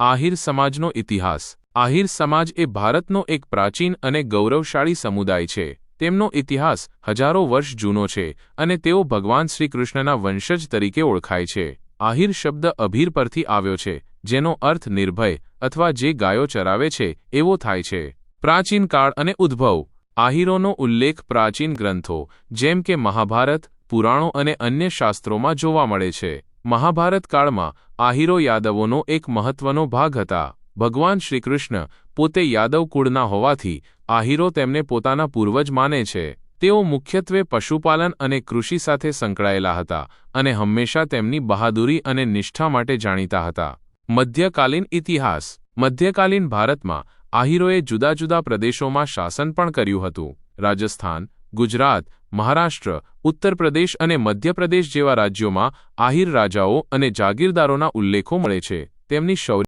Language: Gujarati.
આહિર સમાજનો ઇતિહાસ. આહિર સમાજ એ ભારતનો એક પ્રાચીન અને ગૌરવશાળી સમુદાય છે. તેમનો ઇતિહાસ હજારો વર્ષ જૂનો છે અને તેઓ ભગવાન શ્રીકૃષ્ણના વંશજ તરીકે ઓળખાય છે. આહિર શબ્દ અભીર પરથી આવ્યો છે, જેનો અર્થ નિર્ભય અથવા જે ગાયો ચરાવે છે, એવો થાય છે. પ્રાચીન કાળ અને ઉદ્ભવ. આહિરોનો ઉલ્લેખ પ્રાચીન ગ્રંથો, જેમ કે મહાભારત, પુરાણો અને અન્ય શાસ્ત્રોમાં જોવા મળે છે. મહાભારત કાળમાં આહિરો યાદવોનો એક મહત્વનો ભાગ હતા. ભગવાન શ્રીકૃષ્ણ પોતે યાદવ કુળના હોવાથી આહિરો તેમને પોતાના પૂર્વજ માને છે. તેઓ મુખ્યત્વે પશુપાલન અને કૃષિ સાથે સંકળાયેલા હતા અને હંમેશા તેમની બહાદુરી અને નિષ્ઠા માટે જાણીતા હતા. મધ્યકાલીન ઇતિહાસ. મધ્યકાલીન ભારતમાં આહિરોએ જુદા જુદા પ્રદેશોમાં શાસન પણ કર્યું હતું. રાજસ્થાન ગુજરાત, મહારાષ્ટ્ર, ઉત્તર પ્રદેશ અને મધ્યપ્રદેશ જેવા રાજ્યોમાં આહિર રાજાઓ અને જાગીરદારોના ઉલ્લેખો મળે છે. તેમની શૌર્ય